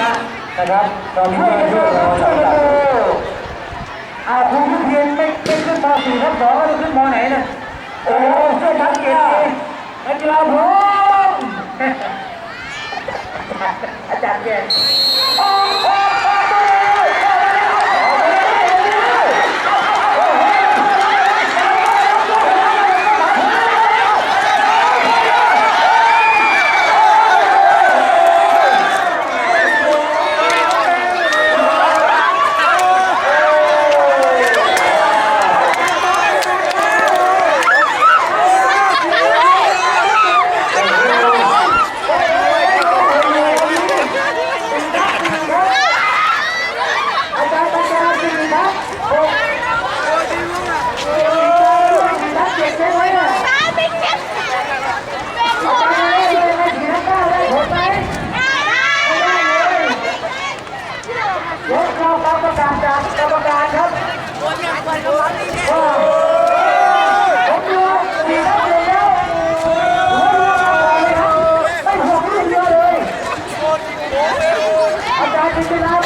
นะนะครับเรามีเพื่อนช่วยเราช่วยกันดูอาคุณยุเพียนไม่ไม่ขึ้นม .4 ครับสองแล้วขึ้นมไหนเนี่ยโอ้ช่วยทักเกียรตินักกีฬาพร้อมอาจารย์เกียรติโอ้โห อาจารย์ปัญญาสิริทัศน์โอ้โหทักเกียรติใช่ไหมเนี่ยอาจารย์ได้เลยมาถึงนักก้าวได้ผลไหมไม่ได้เลยยกเข้า รับประการจากกรรมการครับว่าผมดูสี่นัดเลยแล้วหัวเรือมาเลยครับไม่ห่วงเรื่องเรือเลยอาจารย์พิจารณาครับ